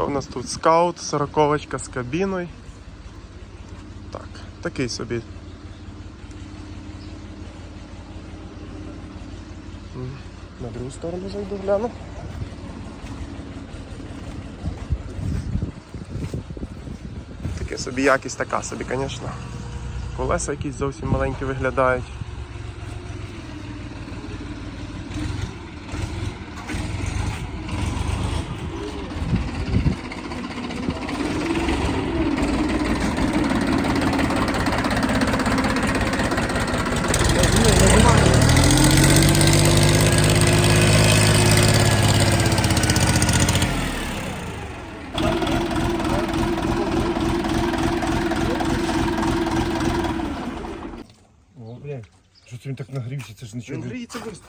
Що в нас тут? Скаут, сороковочка з кабіною. Так, такий собі. На другу сторону зайду гляну. Таке собі якість така собі, звісно. Колеса якісь зовсім маленькі виглядають. ж нічого. Він не- гріється швидко.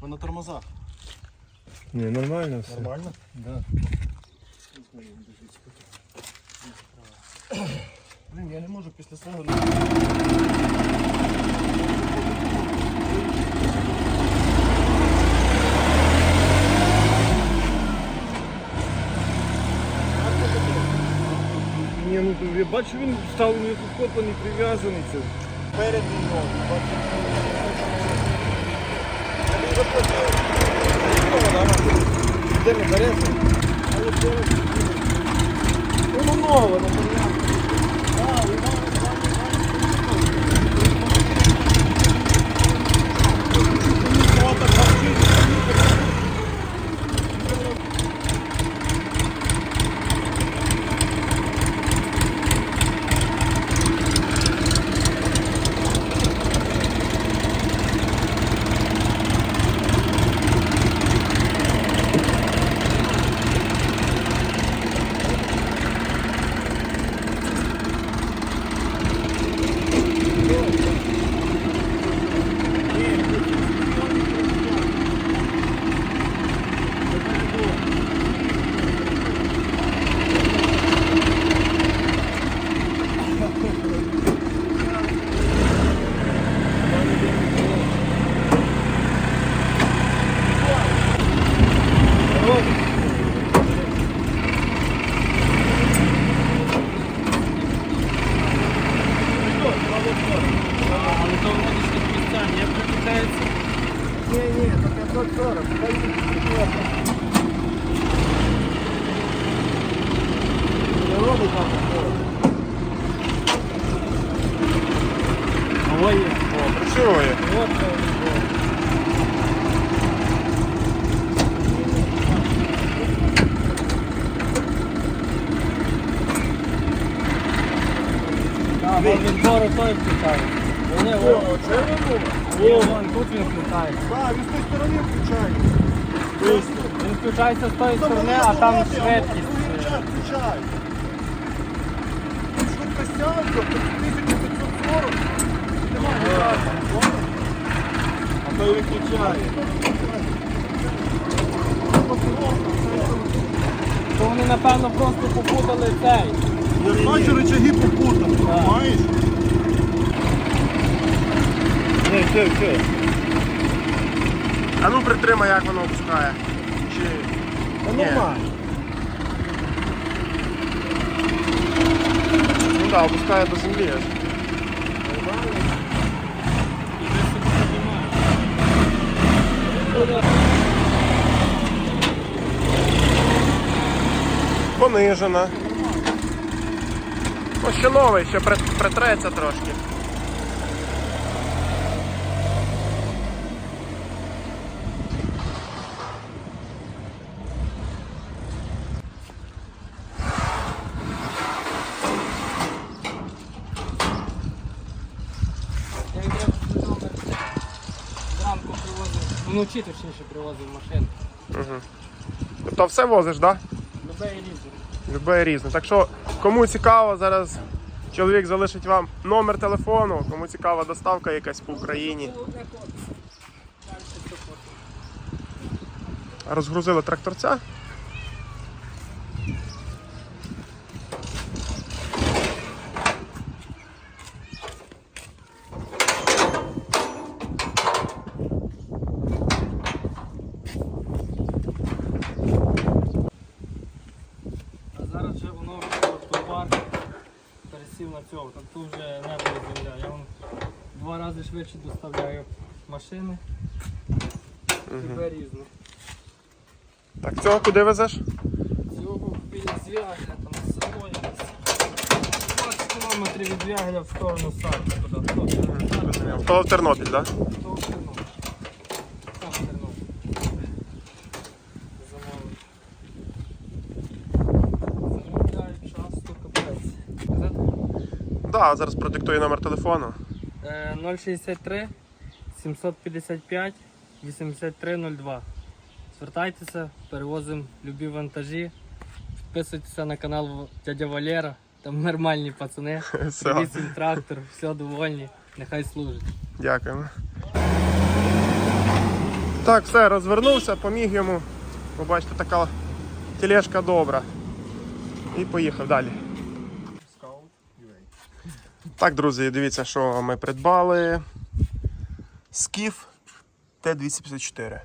Ви на тормозах. Ні, нормально все. Нормально? Да. Блін, я не можу після свого. Ні, ну то я бачу, він став у нього вкопаний, прив'язаний це. Перед війною. Де ми береться? Ну, нове, ну, понятно. Але то внутрішніх місцях не прикидається. Ні, ні, то 540. Хай їде. Не робить там такого. О, працює. бо він гору той включає. Вони, О, о, це воно. Ні, вон тут він включає. Так, він з тої сторони включає. Він включається з тої сторони, а там швидкість. Включай. Швидкость сядь, 1540. А то виключає. То вони, напевно, просто попутали цей. Я бачу рычаги попутав, Так. маєш? Ні, все, все. А ну притримай, як воно опускає. Чи. Та Ні. нормально. Ну так, опускає до землі. аж. Понижена. Ну, ще новий, ще при- притреться трошки. Я якраз номер зранку привозив, вночі точніше привозив машину. Тобто все возиш, так? Любе і різне. Любе різне. Так що, кому цікаво, зараз чоловік залишить вам номер телефону, кому цікава доставка якась по Україні. Розгрузили тракторця. Зараз вже воно товар пересів на цього. Там тут вже небо земля. Я вам два рази швидше доставляю машини. Тебе різно. Так, цього куди везеш? Цього біля звягля, там село якесь. 20 кілометрів від звягля в сторону Сарки туди. То в Тернопіль, так? то в Тернопіль. Там в Тернопіль. Замовлення. Замовляють часто капець. Казати? Да? Зараз продиктує номер телефону. Е, 063 755 8302. Звертайтеся, перевозимо любі вантажі. Підписуйтеся на канал дядя Валера. Там нормальні пацани. Все, трактор, все довольні. Нехай служить. дякуємо. Так, все, розвернувся, поміг йому. Побачите, така тележка добра. І поїхав далі. Так, друзі, дивіться, що ми придбали. Скіф Т-254.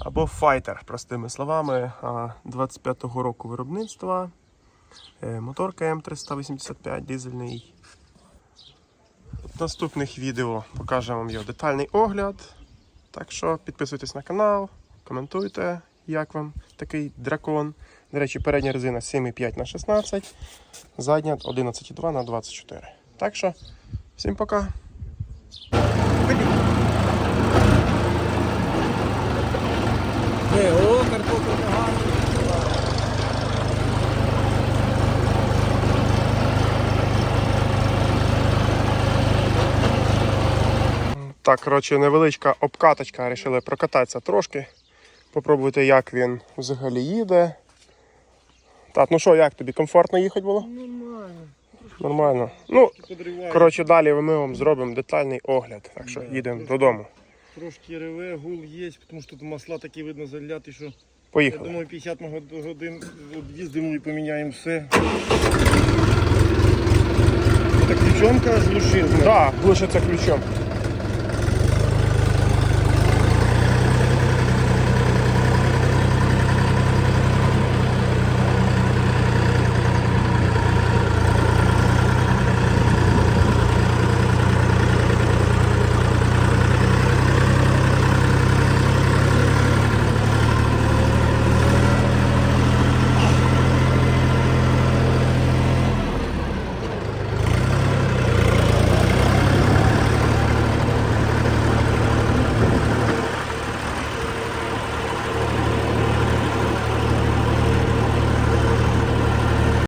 Або файтер, простими словами, 25-го року виробництва. Е, Моторка М385 дизельний. В наступних відео покажемо вам його детальний огляд. Так що підписуйтесь на канал, коментуйте, як вам такий дракон. До речі, передня резина 7,5 на 16, задня 11,2 на 24. Так що, всім пока. Так, коротше, невеличка обкаточка, вирішили прокататися трошки. Попробуйте, як він взагалі їде. Так, ну що, як тобі? Комфортно їхати було? Нормально. Нормально. Ну, коротше, далі ми вам зробимо детальний огляд. Так що Да, їдемо трошки. додому. Трошки реве, гул є, тому що тут масла такі видно заляти, що я Поїхали. думаю 50 годин об'їздимо і поміняємо все. Так ключом глушив. Так, глушиться ключом.